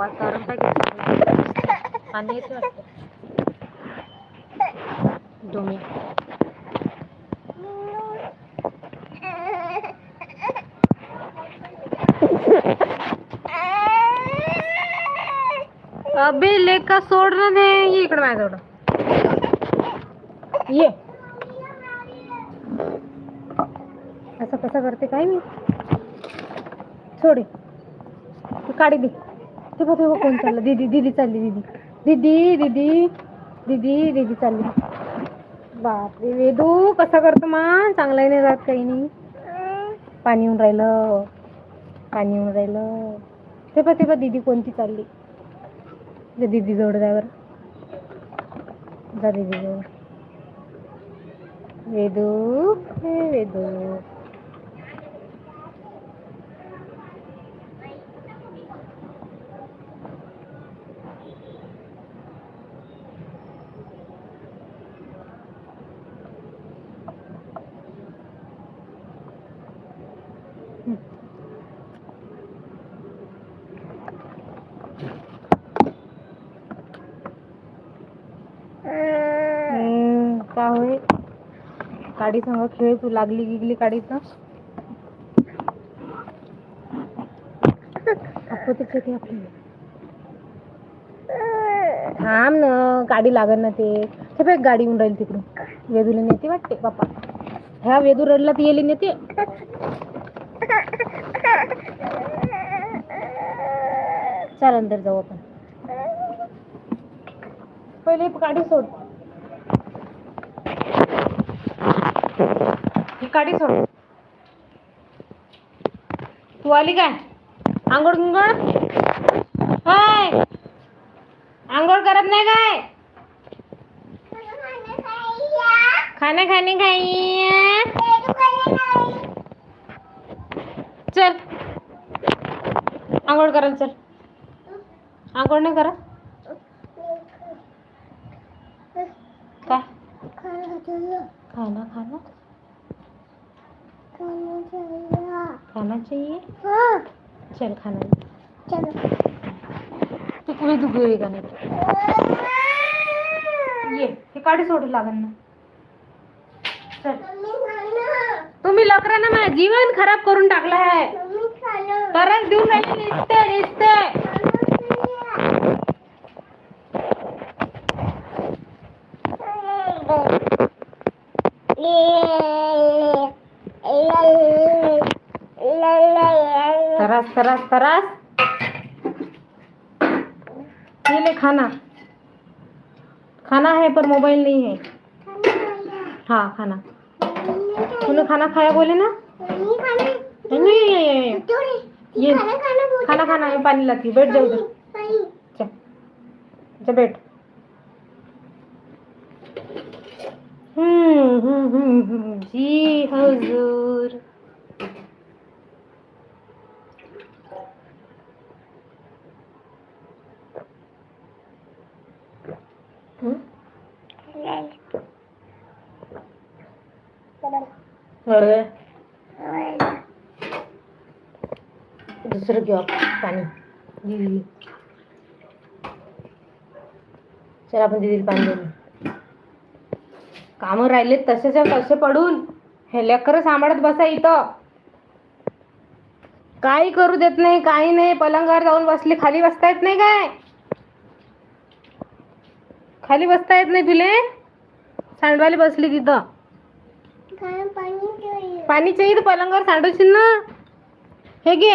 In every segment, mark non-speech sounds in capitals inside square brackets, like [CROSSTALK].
वातावरण काय पाणी येते वाटतं. डोमे अबे लेका सोडलं नाही दे ये इकडे ये. असं कसं करते काय मी? सोडे. तू काढी दे. ते बघ बघ कोण चाललं? दीदी दीदी चालली दीदी. दीदी दीदी दीदी दीदी चालली. बापरे वेदू कसा करतो मा चांगला नाही जात काही नाही. पाणी येऊन राहिलं. पाणी येऊन राहिलं. ते बघ ते बघ दीदी कोणती चालली. दीदी जवळ जावर जा दीदी जवळ. वेदू हे वेदू हम्म, का होय काडी संग खेळ तू लागली गिगली काडीच थांब न गाडी लागल ना ते. हे बघ गाडी येऊन राहील तिकडून. वेदूला नेते वाटते बाप्पा. ह्या वेदू रडला ती येली नेते. चाल अंदर जाऊ आपण. पहिले गाडी सोड. ही सोड तू आली हाय. करत नाही काय? खाणे खाणे खाई चल. आंघोळ करायला चल. आंघोळ नाही करा खाना खाना। खाना चाहिए? चल खाना। तू कुठे तू गेली का नाही ये हे काढी सोडू लागल ना। चल। तुम्ही लकरांना माझं जीवन खराब करून टाकलं आहे. तरच देऊन राहिले निसते निसते. तरास तरास ये ले खाना। खाना है पर मोबाइल नहीं है। हाँ खाना। तूने खाना खाया बोले ना? नहीं नहीं ये ये खाना खाना है पानी लाती बैठ जाओ उधर। चल चल बैठ। हम्म हम्म हम्म, जी हुजूर। अरे. दुसरं घेऊ पाणी. दिदी चल आपण दिदीला पाणी देऊ कामं राहिले तसेच तसे पडून. हे लेकर सांभाळत बसा इथं. काही करू देत नाही काही नाही. पलंगावर जाऊन बसली खाली बसता येत नाही काय? खाली बसता येत नाही तुले? सांडवाली बसली तिथं पाणी चाहिए तर पलंगावर सांडवशील ना हे घे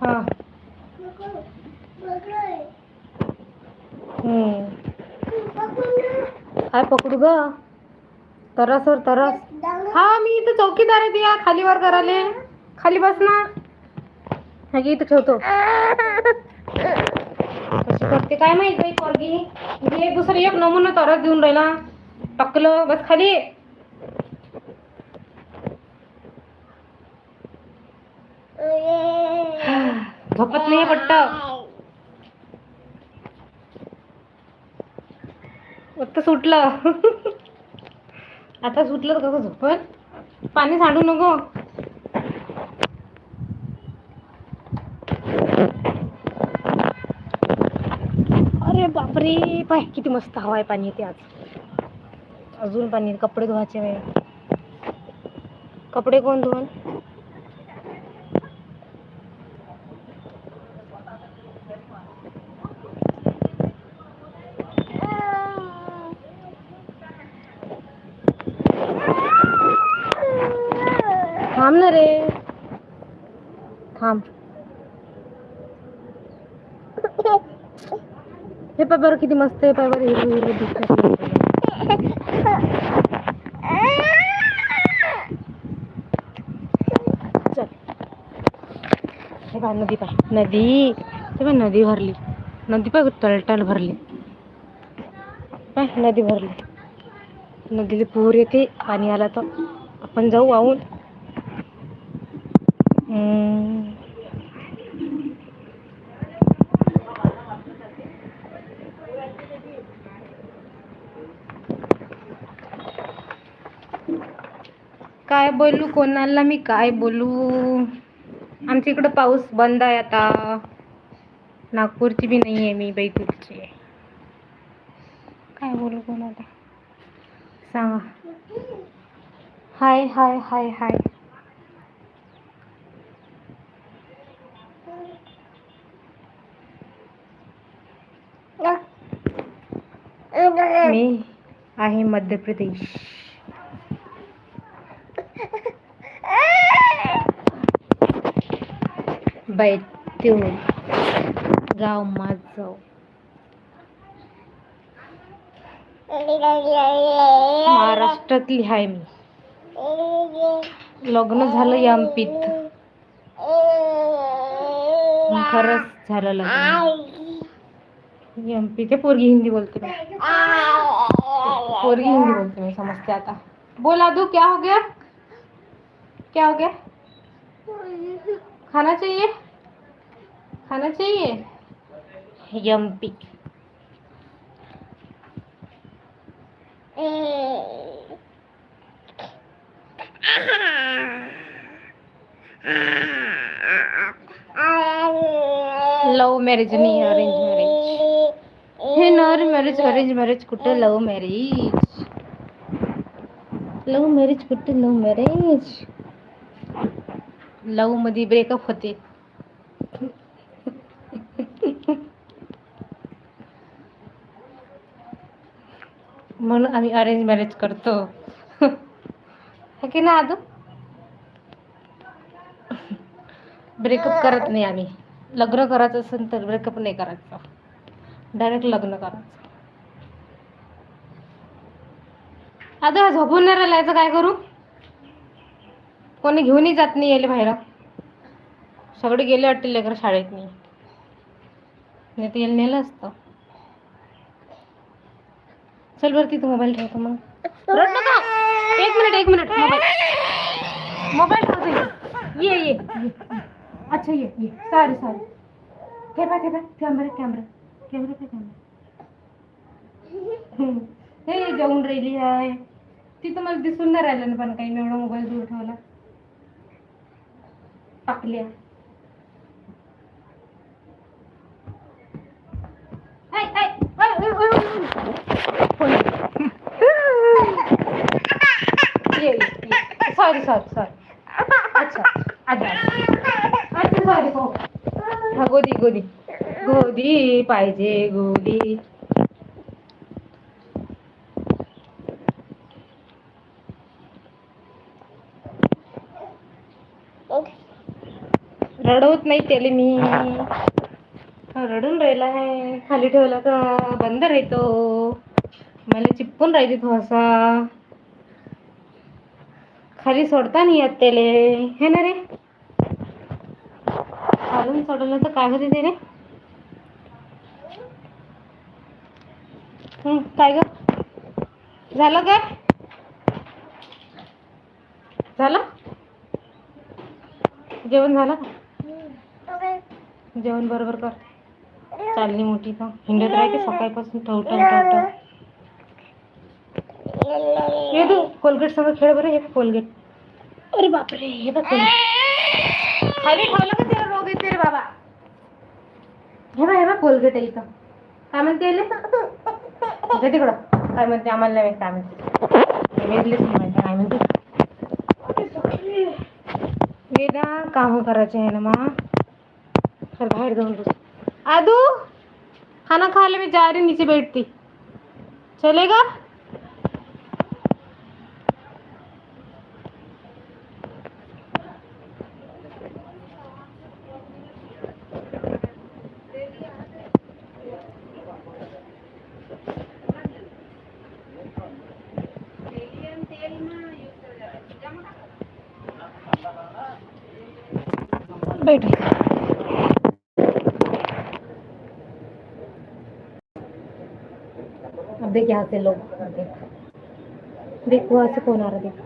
हा हम्म. काय पकडू ग तरसवर तरस. हा मी इथं चौकीदार आहे या खाली वर कराले. खाली बस ना. हा इथं ठेवतो. कशी करते काय माहीत बाई पोरगी? मी एक दुसरं एक नमुना तरस देऊन राहिला. टकलं बस खाली. झोपत नाही पट्ट. फक्त सुटलं. [LAUGHS] आता सुटलं तर कसं झोपण पाणी सांडू नको. अरे बापरे पाय किती मस्त हवा आहे पाणी येते आज. अजून पाणी कपडे धुवायचे कपडे कोण धुवन थांब ना रे थांब. हे पाय किती मस्त आहे पाय बरं हिरवं हिरवं चल. हे पाय नदी पाय नदी. हे पहा नदी भरली. नदी पाय तळटळ भरली. पाय नदी भरली. नदीला पूर येते पाणी आला तर आपण जाऊ वाहून. काय बोलू कोणाला मी काय बोलू? आमच्या इकडं पाऊस बंद आहे आता. नागपूरची बी नाही आहे मी बैतूरची काय बोलू कोणाला? सांगा. हाय हाय हाय हाय. मी आहे मध्य प्रदेश. बैतूल गाव माझं महाराष्ट्रातली आहे मी। लग्न झालं एमपीत खरंच पोरगी हिंदी बोलते मी. पोरगी हिंदी बोलते मैं समझते आता. बोला दो क्या हो गया? क्या हो गया? खाना चाहिए? खाना चाहिए? यम्पी। लव मैरिज नहीं अरेंज मॅरेज हे नर मॅरेज अरेंज मॅरेज कुठं लव मैरिज लव मॅरेज कुठं लव मॅरेज लव मध्ये ब्रेकअप होते। म्हणून आम्ही अरेंज मॅरेज करतो. की ना आदू? ब्रेकअप करत नाही आम्ही. लग्न करायचं असेल तर ब्रेकअप नाही करायचं. डायरेक्ट लग्न करायचं. आता हा झोपून नाही राहिला याचं काय करू? कोणी घेऊनही जात नाही यायला बाहेर. सगळे गेले वाटते लेकर शाळेत. नाही नाही तर येईल नेलं असतं. चल बरं तिथं मोबाईल ठेवतो मग. रड नका. एक मिनिट एक मिनिट मोबाईल मोबाईल ठेवतो ये ये ये. अच्छा ये ये. सॉरी सॉरी हे बघ कॅमेरा कॅमेरा कॅमेरा पे कॅमेरा हे जाऊन राहिली आहे. तिथं मला दिसून नाही राहिलं ना पण काही मी एवढा मोबाईल दूर ठेवला. टाकल्या आहे सॉरी सॉरी सॉरी अच्छा अच्छा अच्छा सॉरी हो हा गोदी गोदी गोदी पाहिजे गोदी रडवत नाही त्याला मी. रडून राहिला आहे. खाली ठेवला तर बंद राहतो. मला चिपकून राहिली थोडासा खाली सोडता नाही येत त्याले. हे ना रे. खालून सोडवलं तर काय होते ते रे? काय ग? झालं काय झालं? जेवण झालं? का जेवण बरोबर कर. चालली मोठी का हिंडत राहते सकाळपासून ठवठव ठवठव हे तू कोलगेट समोर खेळ बरं हे कोलगेट. अरे बापरे हे बघ कोलगेट. खाली ठेवलं का त्याला रोग येते रे बाबा? हे बघ हे बघ कोलगेट आहे इथं. काय म्हणते याले? जा तिकडं. काय म्हणते? आम्हाला नाही काय म्हणते. वेगळीच नाही माहिती काय म्हणते? वेदा काम करायचे आहे ना मा. चल बाहेर जाऊन बस. आदू खाना खा ले मैं जा रही नीचे बैठती। चलेगा? अब देख यहाँ से लोग देख। देख वहाँ से कौन आ रहा देख।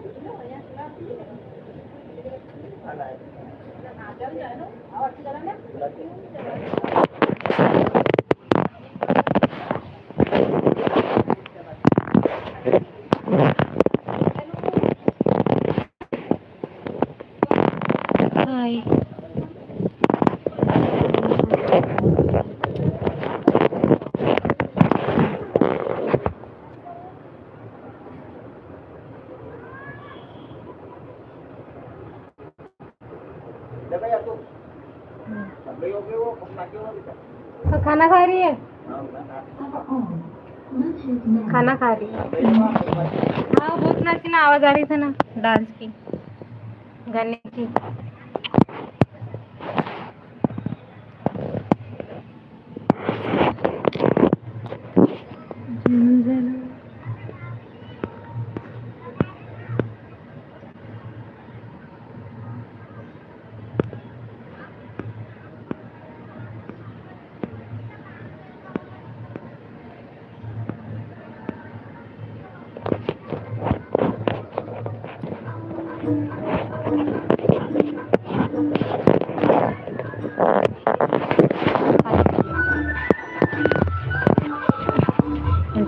हाय हाँ, खाना खा रही है खाना खा रही हाँ बहुत नाची ना आवाज आ रही थी ना डांस की. गाने की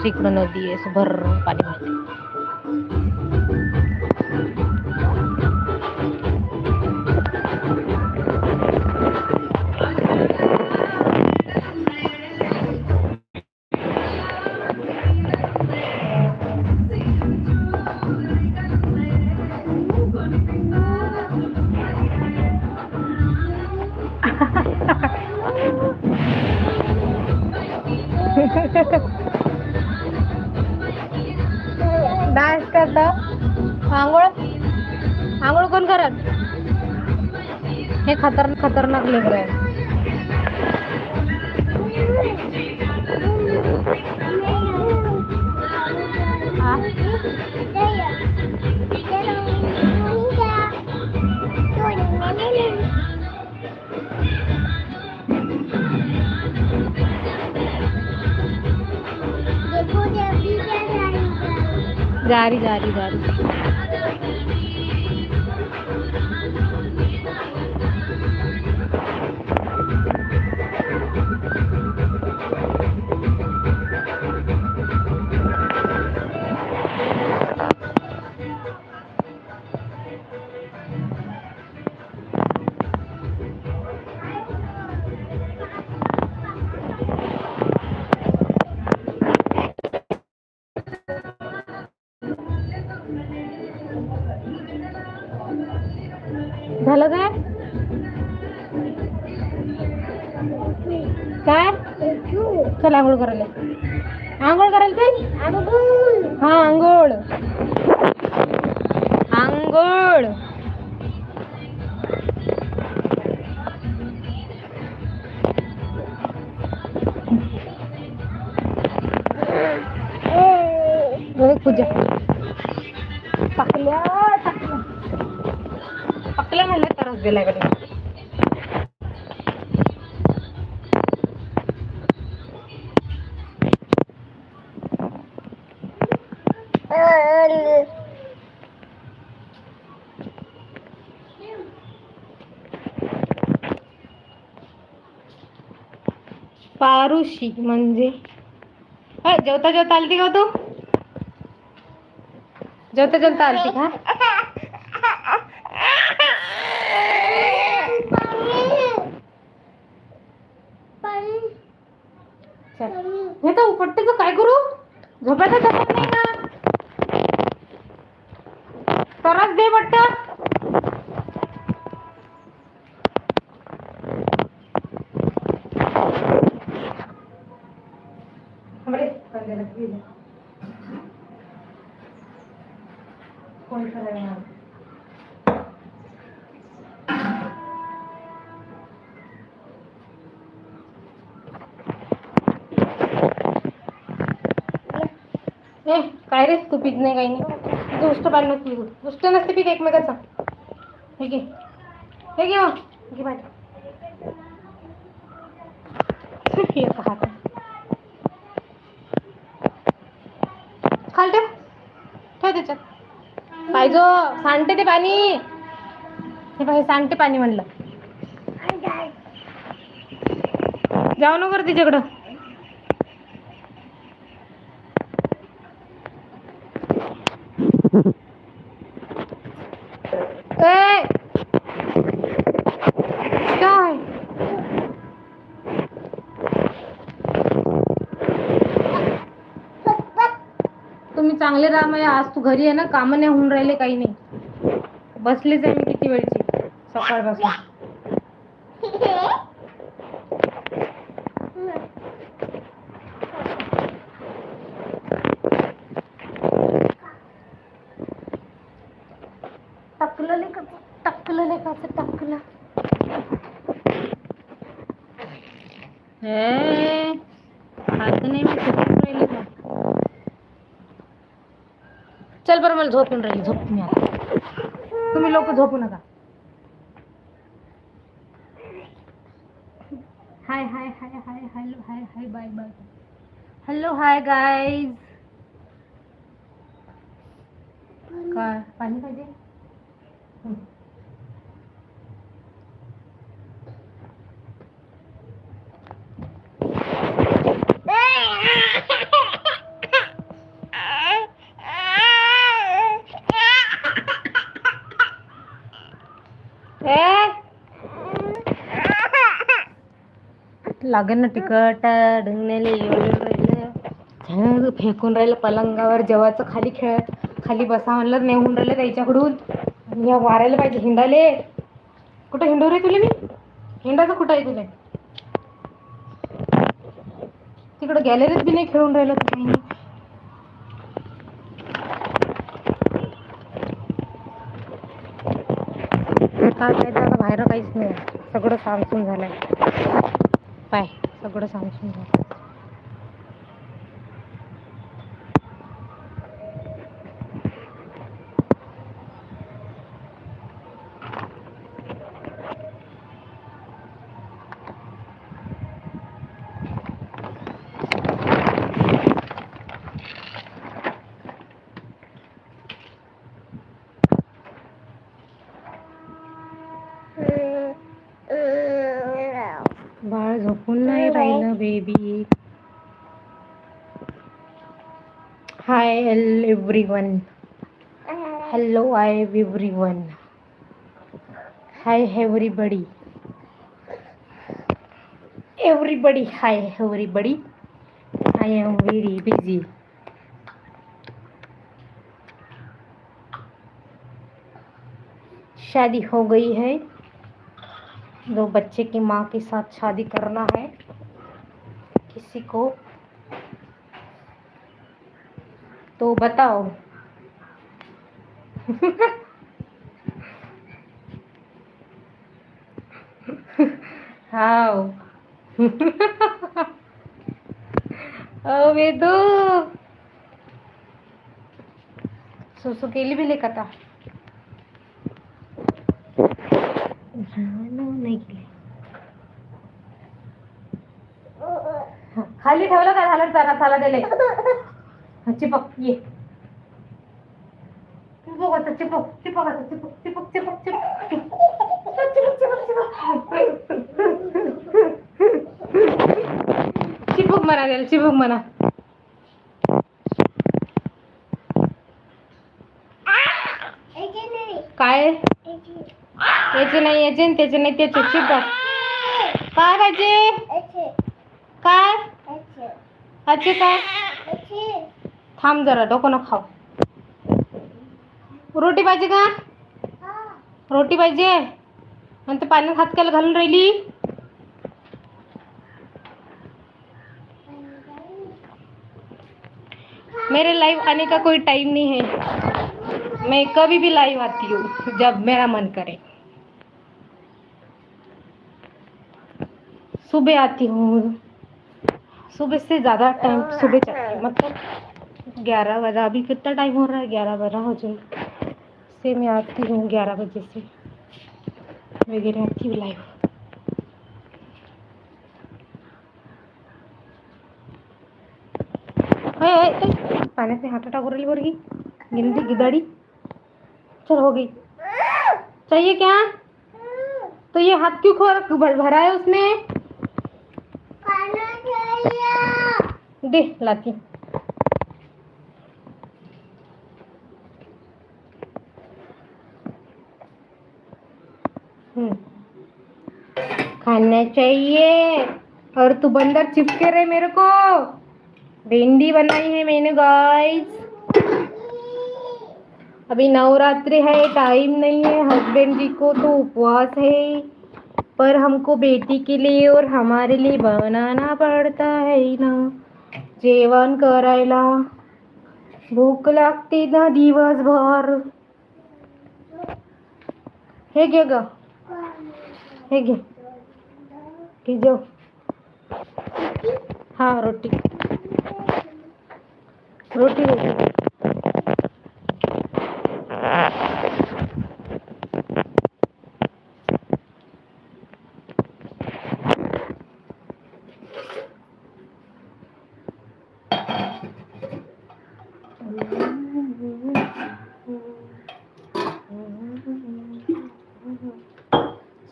आमच्या इकडं नदी आहे असं भर पाणी जा जारी जा काय? चल आंघोळ करायला आंघोळ करायला चल हा आंघोळ. आंघोळ. पूजा. टाकल्या टाकल्या म्हणलं तरच दिला कडे पारुशी म्हणजे. अ, जेवता जेवता आलती का तू? जेवता जेवता आलती का? हे तर उपटते काय करू? झोपायचं हे काय रे? तू पीत नाही काही नाही. तू उष्ट पाणी तुझी उष्ट नसते पीक एकमेकाचं. हे घे. हे घे मग घे पाहिजे खाल ठेव. ठेव त्याच्यात. पाहिजे सांडते ते पाणी. हे पाहिजे सांडते पाणी म्हणलं. जाऊ नको तिच्याकडं ए काय तुम्ही चांगले राहा मग आज तू घरी आहे ना कामं नाही होऊन राहिले काही नाही. बसलीच आहे मी किती वेळची सकाळपासून [LAUGHS] टाकलं नाही का टाकलं नाही का टाकलं हे हात नाही मी झोपून राहिले का चल बरं मला झोपून राहिली झोप तुम्ही आता. तुम्ही लोक झोपू नका. Hi hi hi hi hello hi hi bye bye. Hello hi guys काय पाणी पाहिजे? लागेल ना तिकट ढंगण्याला एवढं राहिलं. झालं फेकून राहिलं पलंगावर जेवायचं खाली खेळ खाली बसा म्हणलं नेऊन राहिलं त्याच्याकडून. या वारायला पाहिजे हिंडाले. कुठं हिंडू रे तुला मी? हिंडाचं कुठं आहे तुला? तिकडं गॅलरीत बी नाही खेळून राहिलं तू काय माहिती आता बाहेर काहीच नाही. सगळं सामसून झालंय. पाय सगळं सामसून झालं बाळ झोपून नाही राहिलं baby hi hello every one hello I every one hi everybody everybody hi everybody I am very busy शादी हो गई है। जो बच्चे की माँ के साथ शादी करना है। किसी को तो बताओ। हाव ओ वेदू। सुसू केली बिले कथा नाही केली खाली ठेवलं का झालं चला चला दिले? चिपक ये. चिपक आता चिपक चिपक आता चिपक चिपक. चिपक चिपक चिपक. म्हणा त्याला चिपक म्हणा. काय? याचे नाही याचे त्याचे नाही त्याचे. चिप बस काय पाहिजे काय? आजचे काय? थांब जरा, डोकं न खाऊ. रोटी पाहिजे का? रोटी पाहिजे? आणि ते पाण्यात हात कायला घालून राहिली. मेरे लाइव आने का कोई टाइम नहीं है. मैं कभी भी लाइव आती हूँ, जब मेरा मन करे. सुबह आती हूँ. सुबह से ज़्यादा टाइम सुबह चाहिए मतलब ग्यारह बजा अभी कितना टाइम हो रहा है? ग्यारह बजा हो जाए से मैं आती हूँ ग्यारह बजे से। वगैरह आती हूँ लाइव ए, ए, ए, पाण्यात नाही हात टाकू राहिली पोरगी गिनती गिदाडी। चल हो गई। चाहिए क्या? तो ये हाथ क्यों खो भर भरा है उसमें दे लाती। खाना चाहिए। और तू बंदर चिपके रहे मेरे को। भिंडी बनाई है मैंने गाइस अभी नवरात्रि है टाइम नहीं है। हस्बैंड जी को तो उपवास है। पर हमको बेटी के लिए और हमारे लिए बनाना पड़ता है ना। जेवण करायला। भूक लागते ना दिवसभर। हे घे ग। हे घे। घे जेव हा रोटी। रोटी दे।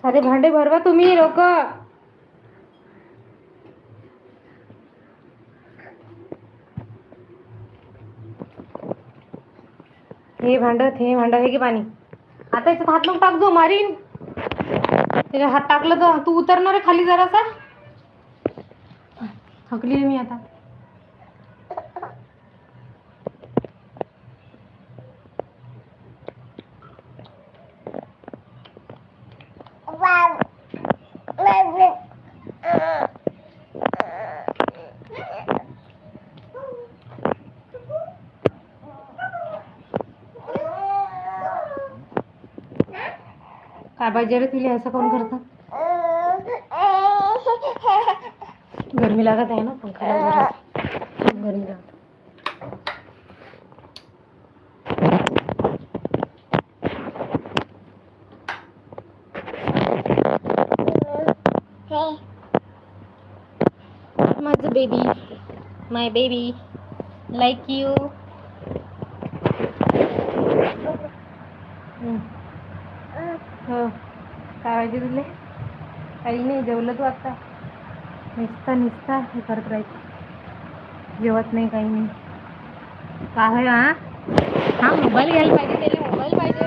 सारे भांडे भरवा तुम्ही लोक। हे भांड हे भांड हे घे पाणी. आता याच्यात हात मग टाक जो मारीन. त्याच्या हात टाकलं तर तू उतरणार आहे खाली जरासा. थकली मी आता. काय पाहिजे तुला असं कोण करतात गरमी लागत आहे ना पंखा खूप गरमी लागत. माझं baby my baby like you हो काय पाहिजे तुले? काही नाही जेवलं तू आता? निसता निसता हे करत राहायचं. जेवत नाही काही नाही. काय हा? हा मोबाईल घ्यायला पाहिजे त्याला मोबाईल पाहिजे.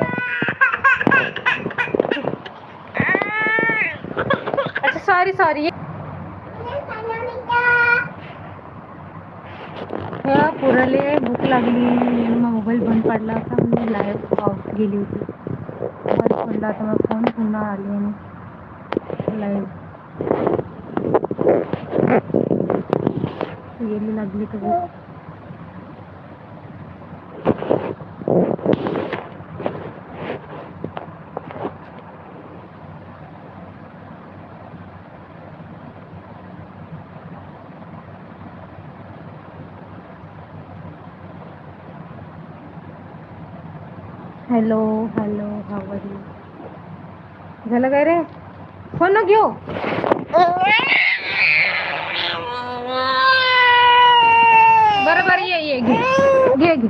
अच्छा सॉरी सॉरी पुराले भूक लागली. मग मोबाईल बंद पडला होता मी लाईव्ह ऑफ गेली होती. पडला होता मग फोन पुन्हा आले आणि लाईव्ह गेली लागली तर भूक. हॅलो हॅलो हावरी झालं काय रे? फोन न घेऊ. बरं बरं ये ये घे घे घे.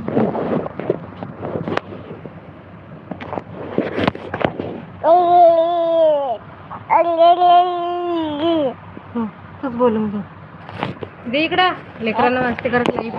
तूच बोलून घे. दे इकडं. लेकरांना मस्ती करत नाही